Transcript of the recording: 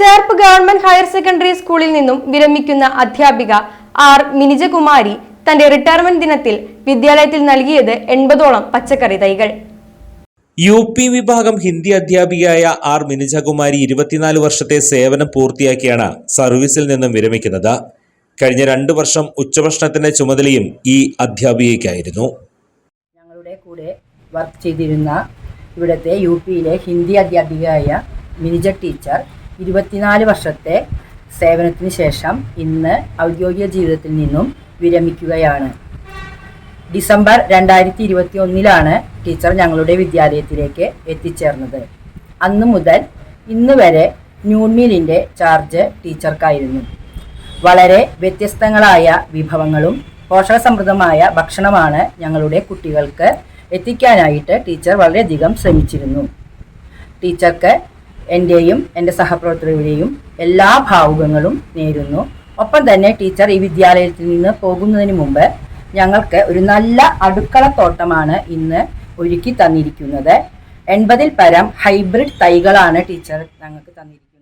Cherpu government higher secondary സ്കൂളിൽ നിന്നും വിരമിക്കുന്ന അധ്യാപിക ആർ മിനിജകുമാരി തന്റെ റിട്ടയർമെന്റ് ദിനത്തിൽ വിദ്യാലയത്തിൽ നൽകിയത് എൺപതോളം പച്ചക്കറി തൈകൾ. യു പി വിഭാഗം ഹിന്ദി അധ്യാപികയായ ആർ മിനിജകുമാരി ഇരുപത്തിനാല് വർഷത്തെ സേവനം പൂർത്തിയാക്കിയാണ് സർവീസിൽ നിന്നും വിരമിക്കുന്നത്. കഴിഞ്ഞ രണ്ട് വർഷം ഉച്ചഭക്ഷണത്തിന്റെ ചുമതലയും ഈ അധ്യാപികയ്ക്കായിരുന്നു. ഞങ്ങളുടെ കൂടെ വർക്ക് ചെയ്തിരുന്ന ഇവിടുത്തെ യു പിയിലെ ഹിന്ദി അധ്യാപികയായ മിനിജ ടീച്ചർ ഇരുപത്തിനാല് വർഷത്തെ സേവനത്തിന് ശേഷം ഇന്ന് ഔദ്യോഗിക ജീവിതത്തിൽ നിന്നും വിരമിക്കുകയാണ്. ഡിസംബർ രണ്ടായിരത്തി ഇരുപത്തി ഒന്നിലാണ് ടീച്ചർ ഞങ്ങളുടെ വിദ്യാലയത്തിലേക്ക് എത്തിച്ചേർന്നത്. അന്നു മുതൽ ഇന്ന് വരെ ന്യൂൺമീലിന്റെ ചാർജ് ടീച്ചർക്കായിരുന്നു. വളരെ വ്യത്യസ്തങ്ങളായ വിഭവങ്ങളും പോഷകസമൃദ്ധമായ ഭക്ഷണമാണ് ഞങ്ങളുടെ കുട്ടികൾക്ക് എത്തിക്കാനായിട്ട് ടീച്ചർ വളരെയധികം ശ്രമിച്ചിരുന്നു. ടീച്ചർക്ക് എന്റെയും എന്റെ സഹപ്രവർത്തകരുടെയും എല്ലാ ഭാവുകങ്ങളും നേരുന്നു. ഒപ്പം തന്നെ ടീച്ചർ ഈ വിദ്യാലയത്തിൽ നിന്ന് പോകുന്നതിന് മുമ്പ് ഞങ്ങൾക്ക് ഒരു നല്ല അടുക്കളത്തോട്ടമാണ് ഇന്ന് ഒരുക്കി തന്നിരിക്കുന്നത്. എൺപതിൽ പരം ഹൈബ്രിഡ് തൈകളാണ് ടീച്ചർ ഞങ്ങൾക്ക് തന്നിരിക്കുന്നത്.